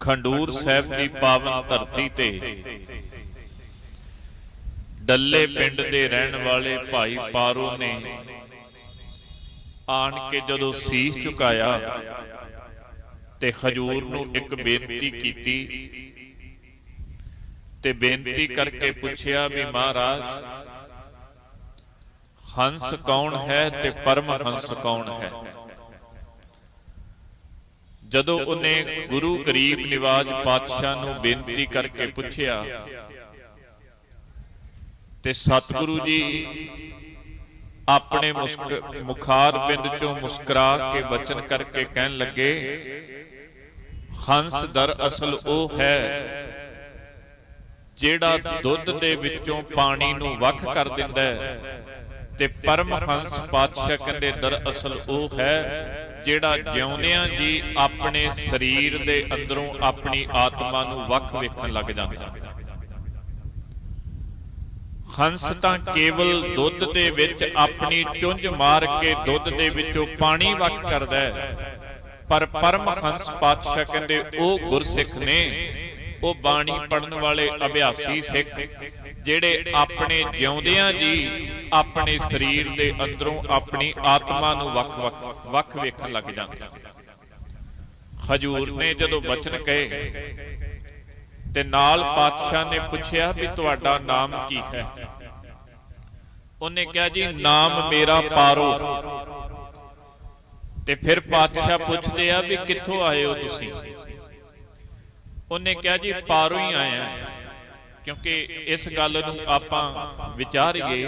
ਖੰਡੂਰ ਸਾਹਿਬ ਦੀ ਪਾਵਨ ਧਰਤੀ ਤੇ ਡੱਲੇ ਪਿੰਡ ਦੇ ਰਹਿਣ ਵਾਲੇ ਭਾਈ ਪਾਰੋ ਨੇ ਆਣ ਕੇ ਜਦੋਂ ਸੀਸ ਝੁਕਾਇਆ ਤੇ ਹਜੂਰ ਨੂੰ ਇੱਕ ਬੇਨਤੀ ਕੀਤੀ ਤੇ ਬੇਨਤੀ ਕਰਕੇ ਪੁੱਛਿਆ ਵੀ ਮਹਾਰਾਜ ਹੰਸ ਕੌਣ ਹੈ ਤੇ ਪਰਮ ਹੰਸ ਕੌਣ ਹੈ? ਜਦੋਂ ਉਹਨੇ ਗੁਰੂ ਗਰੀਬ ਨਿਵਾਜ ਪਾਤਸ਼ਾਹ ਨੂੰ ਬੇਨਤੀ ਕਰਕੇ ਪੁੱਛਿਆ ਤੇ ਸਤਿਗੁਰੂ ਜੀ ਆਪਣੇ ਮੁਸਕ ਮੁਖਾਰ ਬਿੰਦ ਚੋਂ ਮੁਸਕਰਾ ਕੇ ਬਚਨ ਕਰਕੇ ਕਹਿਣ ਲੱਗੇ ਹੰਸ ਦਰ ਅਸਲ ਉਹ ਹੈ ਜਿਹੜਾ ਦੁੱਧ ਦੇ ਵਿੱਚੋਂ ਪਾਣੀ ਨੂੰ ਵੱਖ ਕਰ ਦਿੰਦਾ ਹੈ ਤੇ ਪਰਮਹੰਸ ਪਾਤਸ਼ਾਹ ਕਹਿੰਦੇ ਦਰ ਅਸਲ ਉਹ ਹੈ ਜਿਹੜਾ ਜਿਉਂਦਿਆਂ ਜੀ ਆਪਣੇ ਸਰੀਰ ਦੇ ਅੰਦਰੋਂ ਆਪਣੀ ਆਤਮਾ ਨੂੰ ਵੱਖ ਵੇਖਣ ਲੱਗ ਜਾਂਦਾ। ਹੈ ਹੰਸ ਤਾਂ ਕੇਵਲ ਦੁੱਧ ਦੇ ਵਿੱਚ ਆਪਣੀ ਚੁੰਝ ਮਾਰ ਕੇ ਦੁੱਧ ਦੇ ਵਿੱਚੋਂ ਪਾਣੀ ਵੱਖ ਕਰਦਾ ਹੈ, ਪਰ ਪਰਮਹੰਸ ਪਾਤਸ਼ਾਹ ਕਹਿੰਦੇ, ਉਹ ਗੁਰਸਿੱਖ ਨੇ, ਉਹ ਬਾਣੀ ਪੜਨ ਵਾਲੇ ਅਭਿਆਸੀ ਸਿੱਖ ਜਿਹੜੇ ਆਪਣੇ ਜਿਉਂਦਿਆਂ ਜੀ, ਆਪਣੇ ਸਰੀਰ ਦੇ ਅੰਦਰੋਂ ਆਪਣੀ ਆਤਮਾ ਨੂੰ ਵੱਖ-ਵੱਖ ਵੱਖ ਵੇਖਣ ਲੱਗ ਜਾਂਦੇ ਹਜੂਰ ਨੇ ਜਦੋਂ ਬਚਨ ਕਹੇ, ਤੇ ਨਾਲ ਪਾਤਸ਼ਾਹ ਨੇ ਪੁੱਛਿਆ ਵੀ ਤੁਹਾਡਾ ਨਾਮ ਕੀ ਹੈ? ਉਹਨੇ ਕਿਹਾ ਜੀ, ਨਾਮ ਮੇਰਾ ਪਾਰੋ। ਤੇ ਫਿਰ ਪਾਤਸ਼ਾਹ ਪੁੱਛਦੇ ਆ ਵੀ ਕਿੱਥੋਂ ਆਏ ਹੋ ਤੁਸੀਂ? ਉਹਨੇ ਕਿਹਾ ਜੀ, ਪਾਰੋਂ ਹੀ ਆਇਆ ਕਿਉਂਕਿ ਇਸ ਗੱਲ ਨੂੰ ਆਪਾਂ ਵਿਚਾਰੀਏ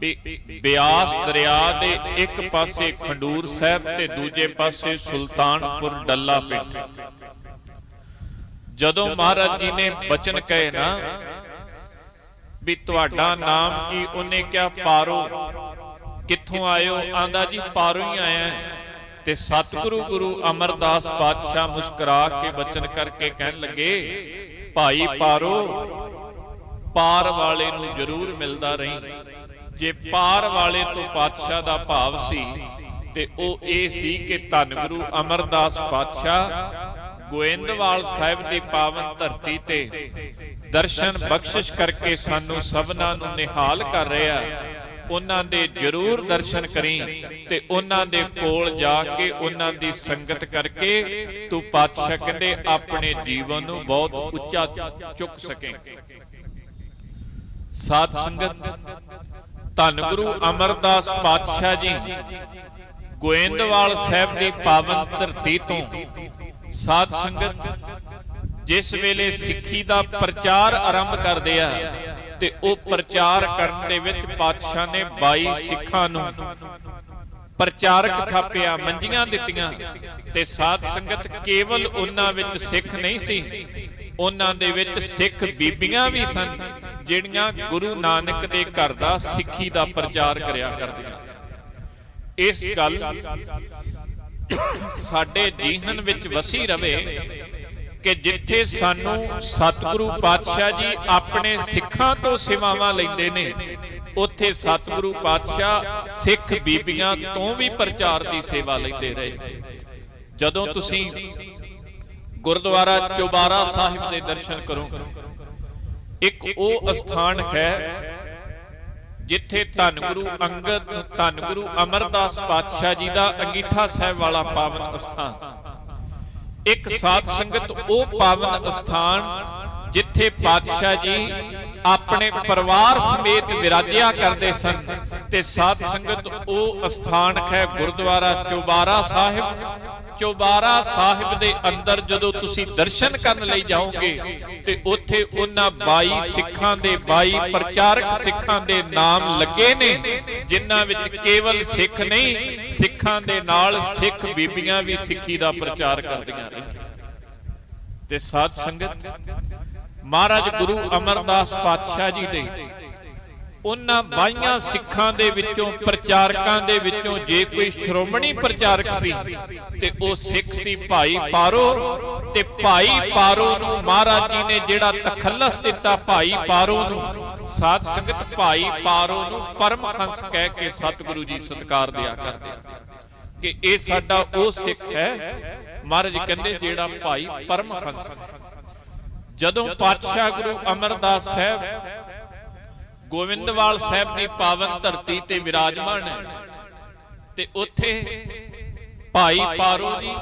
ਵੀ ਬਿਆਸ ਦਰਿਆ ਦੇ ਇੱਕ ਪਾਸੇ ਖੰਡੂਰ ਸਾਹਿਬ ਤੇ ਦੂਜੇ ਪਾਸੇ ਸੁਲਤਾਨਪੁਰ ਡੱਲਾ ਪਿੰਡ। ਜਦੋਂ ਮਹਾਰਾਜ ਜੀ ਨੇ ਬਚਨ ਕਹੇ ਨਾ ਵੀ ਤੁਹਾਡਾ ਨਾਮ ਕੀ, ਉਹਨੇ ਕਿਹਾ ਪਾਰੋ। ਕਿੱਥੋਂ ਆਇਓ? ਆਂਦਾ ਜੀ, ਪਾਰੋ ਹੀ ਆਇਆ ਤੇ ਸਤਿਗੁਰੂ ਗੁਰੂ ਅਮਰਦਾਸ ਪਾਤਸ਼ਾਹ ਮੁਸਕਰਾ ਕੇ ਬਚਨ ਕਰਕੇ ਕਹਿਣ ਲੱਗੇ ਭਾਈ ਪਾਰੋ। ਪਾਰ ਵਾਲੇ ਨੂੰ ਜ਼ਰੂਰ ਮਿਲਦਾ ਰਹੀਂ। ਜੇ ਪਾਰ ਵਾਲੇ ਤੋਂ ਪਾਤਸ਼ਾਹ ਦਾ ਭਾਵ ਸੀ ਤੇ ਉਹ ਇਹ ਸੀ ਕਿ ਧੰਨ ਗੁਰੂ ਅਮਰਦਾਸ ਪਾਤਸ਼ਾਹ ਗੋਇੰਦਵਾਲ ਸਾਹਿਬ ਦੀ ਪਾਵਨ ਧਰਤੀ ਤੇ ਦਰਸ਼ਨ ਬਖਸ਼ਿਸ਼ ਕਰਕੇ ਸਾਨੂੰ ਸਭਨਾਂ ਨੂੰ ਨਿਹਾਲ ਕਰ ਰਿਹਾ। ਉਹਨਾਂ ਦੇ ਜ਼ਰੂਰ ਦਰਸ਼ਨ ਕਰੀ ਤੇ ਉਹਨਾਂ ਦੇ ਕੋਲ ਜਾ ਕੇ ਉਹਨਾਂ ਦੀ ਸੰਗਤ ਕਰਕੇ ਤੂੰ ਪਾਤਸ਼ਾਹ ਕਹਿੰਦੇ ਆਪਣੇ ਜੀਵਨ ਨੂੰ ਬਹੁਤ ਉੱਚਾ ਚੁੱਕ ਸਕੇ। ਸਾਧ ਸੰਗਤ, ਧੰਨ ਗੁਰੂ ਅਮਰਦਾਸ ਪਾਤਸ਼ਾਹ ਜੀ, ਗੋਇੰਦਵਾਲ ਸਾਹਿਬ ਦੀ ਪਾਵਨ ਧਰਤੀ ਤੋਂ ਸਾਧ ਸੰਗਤ, ਜਿਸ ਵੇਲੇ ਸਿੱਖੀ ਦਾ ਪ੍ਰਚਾਰ ਆਰੰਭ ਕਰਦੇ ਆ ਤੇ ਉਹ ਪ੍ਰਚਾਰ ਕਰਨ ਦੇ ਵਿੱਚ ਪਾਤਸ਼ਾਹ ਨੇ 22 ਸਿੱਖਾਂ ਨੂੰ ਪ੍ਰਚਾਰਕ ਥਾਪਿਆ, ਮੰਜੀਆਂ ਦਿੱਤੀਆਂ ਤੇ ਸਾਧ ਸੰਗਤ ਕੇਵਲ ਉਹਨਾਂ ਵਿੱਚ ਸਿੱਖ ਨਹੀਂ ਸੀ, ਉਹਨਾਂ ਦੇ ਵਿੱਚ ਸਿੱਖ ਬੀਬੀਆਂ ਵੀ ਸਨ, ਜਿਹੜੀਆਂ ਗੁਰੂ ਨਾਨਕ ਦੇ ਘਰ ਦਾ ਸਿੱਖੀ ਦਾ ਪ੍ਰਚਾਰ ਕਰਿਆ ਕਰਦੀਆਂ ਸਨ। ਇਸ ਗੱਲ ਸਾਡੇ ਜੀਵਨ ਵਿੱਚ ਵਸੀ ਰਵੇ ਕਿ ਜਿੱਥੇ ਸਾਨੂੰ ਸਤਿਗੁਰੂ ਪਾਤਸ਼ਾਹ ਜੀ ਆਪਣੇ ਸਿੱਖਾਂ ਤੋਂ ਸੇਵਾਵਾਂ ਲੈਂਦੇ ਨੇ, ਉੱਥੇ ਸਤਿਗੁਰੂ ਪਾਤਸ਼ਾਹ ਸਿੱਖ ਬੀਬੀਆਂ ਤੋਂ ਵੀ ਪ੍ਰਚਾਰ ਦੀ ਸੇਵਾ ਲੈਂਦੇ ਰਹੇ। ਜਦੋਂ ਤੁਸੀਂ ਗੁਰਦੁਆਰਾ ਚੋਬਾਰਾ ਸਾਹਿਬ ਦੇ ਦਰਸ਼ਨ ਕਰੋ, ਇੱਕ ਉਹ ਅਸਥਾਨ ਹੈ ਜਿੱਥੇ ਧੰਨ ਗੁਰੂ ਅੰਗਦ, ਧੰਨ ਗੁਰੂ ਅਮਰਦਾਸ ਪਾਤਸ਼ਾਹ ਜੀ ਦਾ ਅੰਗੀਠਾ ਸਾਹਿਬ ਵਾਲਾ ਪਾਵਨ ਅਸਥਾਨ। ਇੱਕ ਸਾਧ ਸੰਗਤ ਉਹ ਪਾਵਨ ਅਸਥਾਨ ਜਿੱਥੇ ਪਾਤਸ਼ਾਹ ਜੀ ਆਪਣੇ ਪਰਿਵਾਰ ਸਮੇਤ ਵਿਰਾਜਿਆ ਕਰਦੇ ਸਨ ਤੇ ਸਾਧ ਸੰਗਤ ਉਹ ਅਸਥਾਨ ਹੈ ਗੁਰਦੁਆਰਾ ਚੋਬਾਰਾ ਸਾਹਿਬ। ਚੋਬਾਰਾ ਸਾਹਿਬ ਦੇ ਅੰਦਰ ਜਦੋਂ ਤੁਸੀਂ ਦਰਸ਼ਨ ਕਰਨ ਲਈ ਜਾਓਗੇ ਤੇ ਉੱਥੇ ਉਹਨਾਂ 22 ਸਿੱਖਾਂ ਦੇ 22 ਪ੍ਰਚਾਰਕ ਸਿੱਖਾਂ ਦੇ ਨਾਮ ਲੱਗੇ ਨੇ। ਜਿਨ੍ਹਾਂ ਵਿੱਚ ਕੇਵਲ ਸਿੱਖ ਨਹੀਂ ਸਿੱਖਾਂ ਦੇ ਨਾਲ ਸਿੱਖ ਬੀਬੀਆਂ ਵੀ ਸਿੱਖੀ ਦਾ ਪ੍ਰਚਾਰ ਕਰਦੀਆਂ ਰਹੀਆਂ। ਤੇ ਸਾਧ ਸੰਗਤ ਮਹਾਰਾਜ ਗੁਰੂ ਅਮਰਦਾਸ ਪਾਤਸ਼ਾਹ ਜੀ ਦੇ ਉਹਨਾਂ ਬਾਈਆਂ ਸਿੱਖਾਂ ਦੇ ਵਿੱਚੋਂ, ਪ੍ਰਚਾਰਕਾਂ ਦੇ ਵਿੱਚੋਂ ਜੇ ਕੋਈ ਸ਼੍ਰੋਮਣੀ ਪ੍ਰਚਾਰਕ ਸੀ ਤੇ ਉਹ ਸਿੱਖ ਸੀ ਭਾਈ ਪਾਰੋ ਤੇ ਭਾਈ ਪਾਰੋ ਨੂੰ ਮਹਾਰਾਜ ਜੀ ਨੇ ਜਿਹੜਾ ਤਖੱਲਸ ਦਿੱਤਾ ਭਾਈ ਪਾਰੋ ਨੂੰ, ਸਾਧ ਸੰਗਤ ਭਾਈ ਪਾਰੋ ਨੂੰ ਪਰਮ ਹੰਸ ਕਹਿ ਕੇ ਸਤਿਗੁਰੂ ਜੀ ਸਤਕਾਰ ਦਿਆ ਕਰਦੇ ਕਿ ਇਹ ਸਾਡਾ ਉਹ ਸਿੱਖ ਹੈ, ਮਹਾਰਾਜ ਕਹਿੰਦੇ ਜਿਹੜਾ ਭਾਈ ਪਰਮ ਹੰਸ। ਜਦੋਂ ਪਾਤਸ਼ਾਹ ਗੁਰੂ ਅਮਰਦਾਸ ਸਾਹਿਬ ਗੋਵਿੰਦਵਾਲ ਸਾਹਿਬ ਦੀ ਪਾਵਨ ਧਰਤੀ ਤੇ ਵਿਰਾਜਮਾਨ ਹੈ ਤੇ ਉੱਥੇ ਭਾਈ ਪਾਰੋ ਜੀ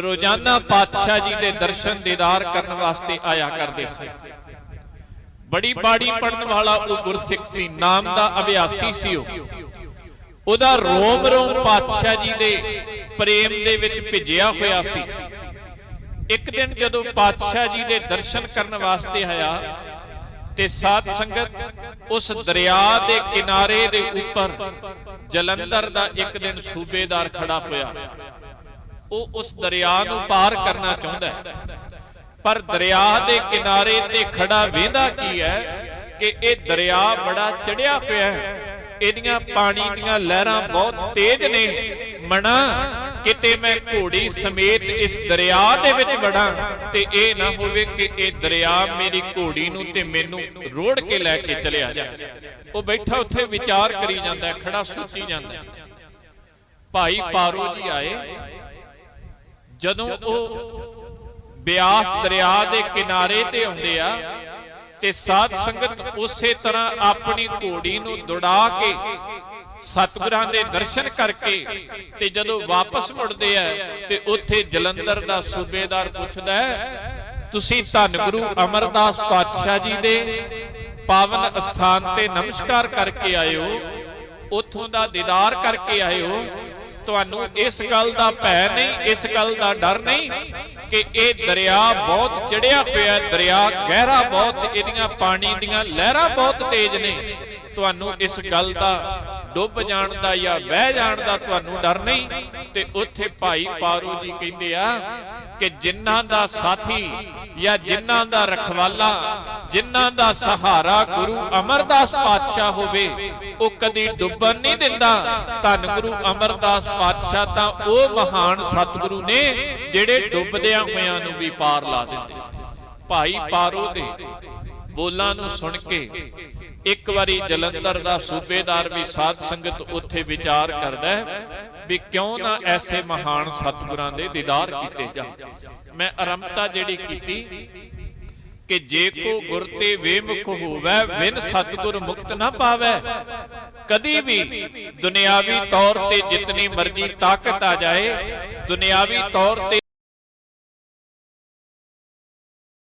ਰੋਜ਼ਾਨਾ ਪਾਤਸ਼ਾਹ ਜੀ ਦੇ ਦਰਸ਼ਨ ਦੀਦਾਰ ਕਰਨ ਵਾਸਤੇ ਆਇਆ ਕਰਦੇ ਸੀ। ਬੜੀ ਬਾੜੀ ਪੜਨ ਵਾਲਾ ਉਹ ਗੁਰਸਿੱਖ ਸੀ, ਨਾਮ ਦਾ ਅਭਿਆਸੀ ਸੀ ਉਹ। ਉਹਦਾ ਰੋਮ ਰੋਮ ਪਾਤਸ਼ਾਹ ਜੀ ਦੇ ਪ੍ਰੇਮ ਦੇ ਵਿੱਚ ਭਿੱਜਿਆ ਹੋਇਆ ਸੀ। ਇੱਕ ਦਿਨ ਜਦੋਂ ਪਾਤਸ਼ਾਹ ਜੀ ਦੇ ਦਰਸ਼ਨ ਕਰਨ ਵਾਸਤੇ ਆਇਆ ਤੇ ਸਾਧ ਸੰਗਤ ਉਸ ਦਰਿਆ ਦੇ ਕਿਨਾਰੇ ਦੇ ਉੱਪਰ ਜਲੰਧਰ ਦਾ ਇੱਕ ਦਿਨ ਸੂਬੇਦਾਰ ਖੜਾ ਹੋਇਆ। ਉਹ ਉਸ ਦਰਿਆ ਨੂੰ ਪਾਰ ਕਰਨਾ ਚਾਹੁੰਦਾ ਹੈ। ਪਰ ਦਰਿਆ ਦੇ ਕਿਨਾਰੇ ਤੇ ਖੜਾ ਵੇਂਦਾ ਕੀ ਹੈ ਕਿ ਇਹ ਦਰਿਆ ਬੜਾ ਚੜਿਆ ਹੋਇਆ ਹੈ। ਇਹਦੀਆਂ ਪਾਣੀ ਦੀਆਂ ਲਹਿਰਾਂ ਬਹੁਤ ਤੇਜ਼ ਨੇ। ਮਣਾ ਕਿਤੇ ਮੈਂ ਘੋੜੀ ਸਮੇਤ ਇਸ ਦਰਿਆ ਦੇ ਵਿੱਚ ਵੜਾਂ ਤੇ ਇਹ ਨਾ ਹੋਵੇ ਕਿ ਇਹ ਦਰਿਆ ਮੇਰੀ ਘੋੜੀ ਨੂੰ ਤੇ ਮੈਨੂੰ ਰੋੜ ਕੇ ਲੈ ਕੇ ਚਲਿਆ ਜਾਏ ਉਹ ਬੈਠਾ ਉੱਥੇ ਵਿਚਾਰ ਕਰੀ ਜਾਂਦਾ, ਖੜਾ ਸੋਚੀ ਜਾਂਦਾ। ਭਾਈ ਪਾਰੋ ਜੀ ਆਏ। ਜਦੋਂ ਉਹ ਬਿਆਸ ਦਰਿਆ ਦੇ ਕਿਨਾਰੇ ਤੇ ਆਉਂਦੇ ਆ ਤੇ ਸਾਧ ਸੰਗਤ ਉਸੇ ਤਰ੍ਹਾਂ ਆਪਣੀ ਘੋੜੀ ਨੂੰ ਦੁੜਾ ਕੇ ਸਤਿਗੁਰਾਂ ਦੇ ਦਰਸ਼ਨ ਕਰਕੇ ਤੇ ਜਦੋਂ ਵਾਪਸ ਮੁੜਦੇ ਆ ਤੇ ਉੱਥੇ ਜਲੰਧਰ ਦਾ ਸੂਬੇਦਾਰ ਪੁੱਛਦਾ ਹੈ, ਤੁਸੀਂ ਧੰਨ ਗੁਰੂ ਅਮਰਦਾਸ ਪਾਤਸ਼ਾਹ ਜੀ ਦੇ ਪਾਵਨ ਅਸਥਾਨ ਤੇ ਨਮਸਕਾਰ ਕਰਕੇ ਆਇਓ ਹੋ ਦਾ ਦੀਦਾਰ ਕਰਕੇ ਆਇਓ ਤੁਹਾਨੂੰ ਇਸ ਗੱਲ ਦਾ ਭੈ ਨਹੀਂ, ਇਸ ਗੱਲ ਦਾ ਡਰ ਨਹੀਂ ਕਿ ਇਹ ਦਰਿਆ ਬਹੁਤ ਚੜਿਆ ਹੋਇਆ ਦਰਿਆ ਗਹਿਰਾ ਬਹੁਤ, ਇਹਦੀਆਂ ਪਾਣੀ ਦੀਆਂ ਲਹਿਰਾਂ ਬਹੁਤ ਤੇਜ਼ ਨੇ। ਤੁਹਾਨੂੰ ਇਸ ਗੱਲ ਦਾ ਡੁੱਬ ਜਾਣ ਦਾ ਜਾਂ ਵਹਿ ਜਾਣ ਦਾ ਤੁਹਾਨੂੰ ਡਰ ਨਹੀਂ? ਤੇ ਉੱਥੇ ਭਾਈ ਪਾਰੂ ਜੀ ਕਹਿੰਦੇ ਆ ਕਿ ਜਿਨ੍ਹਾਂ ਦਾ ਸਾਥੀ ਜਾਂ ਜਿਨ੍ਹਾਂ ਦਾ ਰਖਵਾਲਾ, ਜਿਨ੍ਹਾਂ ਦਾ ਸਹਾਰਾ ਗੁਰੂ ਅਮਰਦਾਸ ਪਾਤਸ਼ਾਹ ਹੋਵੇ, ਉਹ ਕਦੀ ਡੁੱਬਣ ਨਹੀਂ ਦਿੰਦਾ। ਧੰਨ ਗੁਰੂ ਅਮਰਦਾਸ ਪਾਤਸ਼ਾਹ ਤਾਂ ਉਹ ਮਹਾਨ ਸਤਿਗੁਰੂ ਨੇ ਜਿਹੜੇ ਡੁੱਬਦਿਆਂ ਹੋਇਆਂ ਨੂੰ ਵੀ ਪਾਰ ਲਾ ਦਿੰਦੇ। ਭਾਈ ਪਾਰੋ ਦੇ ਬੋਲਾਂ ਨੂੰ ਸੁਣ ਕੇ ਇੱਕ ਵਾਰੀ ਜਲੰਧਰ ਦਾ ਸੂਬੇਦਾਰ ਵੀ ਸਾਧ ਸੰਗਤ ਉੱਥੇ ਵਿਚਾਰ ਕਰਦਾ ਹੈ ਵੀ ਕਿਉਂ ਨਾ ਐਸੇ ਮਹਾਨ ਸਤਿਗੁਰਾਂ ਦੇ ਦੀਦਾਰ ਕੀਤੇ ਜਾਣ। ਮੈਂ ਆਰੰਭਤਾ ਜਿਹੜੀ ਕੀਤੀ ਕਿ ਜੇ ਕੋ ਗੁਰ ਤੇ ਵੇਮੁਖ ਹੋਵੇ ਵਿਨ ਸਤਿਗੁਰ ਮੁਕਤ ਨਾ ਪਾਵੇ, ਕਦੀ ਵੀ ਦੁਨਿਆਵੀ ਤੌਰ ਤੇ ਜਿਤਨੀ ਮਰਜ਼ੀ ਤਾਕਤ ਆ ਜਾਏ, ਦੁਨਿਆਵੀ ਤੌਰ ਤੇ